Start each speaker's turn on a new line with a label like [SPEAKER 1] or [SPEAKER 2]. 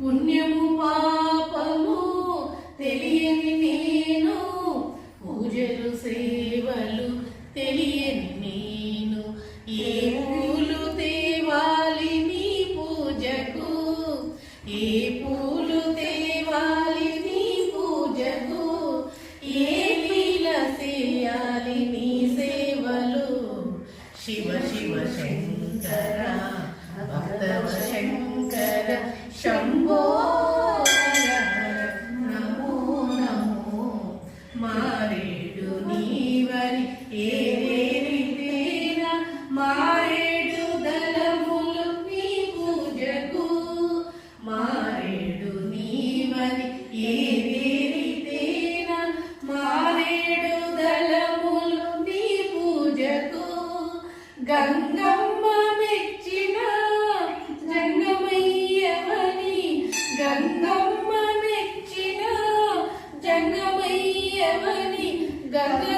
[SPEAKER 1] పుణ్యము పాపము తెలియని నేను. పూజలు సేవలు తెలియని నేను. ఏ పూలు తేవాలి నీ పూజకు? ఏ పూలు తేవాలి నీ పూజకు? ఏ పీల చేయాలి నీ సేవలు? శివ శివ శంకర భక్తవ శంభో నమో నమో. మారేడు నీవరి ఏరేరితేన మారేడు దళములు నీ పూజకు. మారేడు నీవరి ఏరేరితేన మారేడు దళములు నీ పూజకు. గంగమ్మ గంగమ్మ మెచ్చిన జంగమయ్యవని గంగ